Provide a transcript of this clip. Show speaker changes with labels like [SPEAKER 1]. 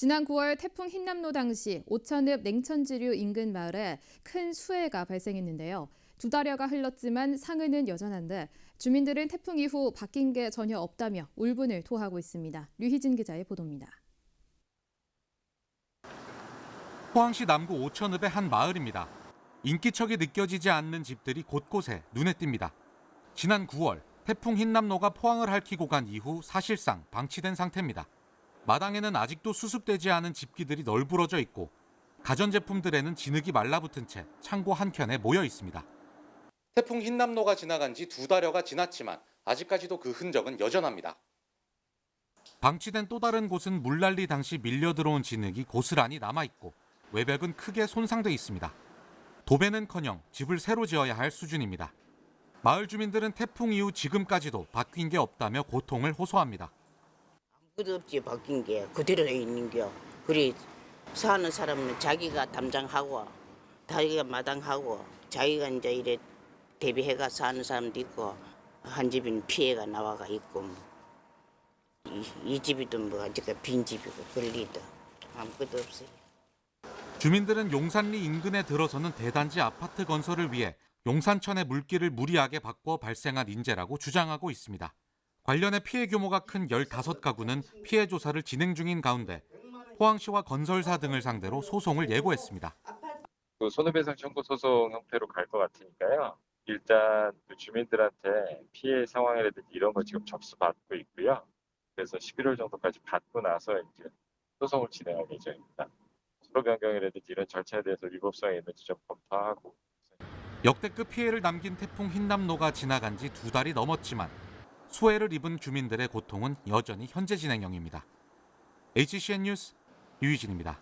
[SPEAKER 1] 지난 9월 태풍 흰남노 당시 오천읍 냉천지류 인근 마을에 큰 수해가 발생했는데요. 두 달여가 흘렀지만 상흔은 여전한데 주민들은 태풍 이후 바뀐 게 전혀 없다며 울분을 토하고 있습니다. 류희진 기자의 보도입니다.
[SPEAKER 2] 포항시 남구 오천읍의 한 마을입니다. 인기척이 느껴지지 않는 집들이 곳곳에 눈에 띕니다. 지난 9월 태풍 흰남노가 포항을 핥히고 간 이후 사실상 방치된 상태입니다. 마당에는 아직도 수습되지 않은 집기들이 널브러져 있고 가전제품들에는 진흙이 말라붙은 채 창고 한켠에 모여 있습니다. 태풍 흰남노가 지나간 지 두 달여가 지났지만 아직까지도 그 흔적은 여전합니다. 방치된 또 다른 곳은 물난리 당시 밀려 들어온 진흙이 고스란히 남아 있고 외벽은 크게 손상돼 있습니다. 도배는커녕 집을 새로 지어야 할 수준입니다. 마을 주민들은 태풍 이후 지금까지도 바뀐 게 없다며 고통을 호소합니다.
[SPEAKER 3] 없지 바뀐 게 그대로 있는 겨. 그리 사는 사람은 자기가 담장하고 자기가 마당하고 자기가 이제 이래 대비해가 사는 사람도 있고 한 집은 피해가 나와가 있고 뭐. 이, 이 집이도 뭐 아직 빈 집이고 그리도 아무것도 없어요.
[SPEAKER 2] 주민들은 용산리 인근에 들어서는 대단지 아파트 건설을 위해 용산천의 물길을 무리하게 바꿔 발생한 인재라고 주장하고 있습니다. 관련해 피해 규모가 큰 15가구는 피해 조사를 진행 중인 가운데 포항시와 건설사 등을 상대로 소송을 예고했습니다.
[SPEAKER 4] 그 손해배상 청구 소송 형태로 갈 것 같으니까요. 일단 그 주민들한테 피해 상황이라든지 이런 거 지금 접수받고 있고요. 그래서 11월 정도까지 받고 나서 이제 소송을 진행할 예정입니다. 수로 변경이라든지 이런 절차에 대해서 위법성이 있는지 좀 검토하고
[SPEAKER 2] 역대급 피해를 남긴 태풍 흰남노가 지나간 지 두 달이 넘었지만 수해를 입은 주민들의 고통은 여전히 현재 진행형입니다. HCN 뉴스 유희진입니다.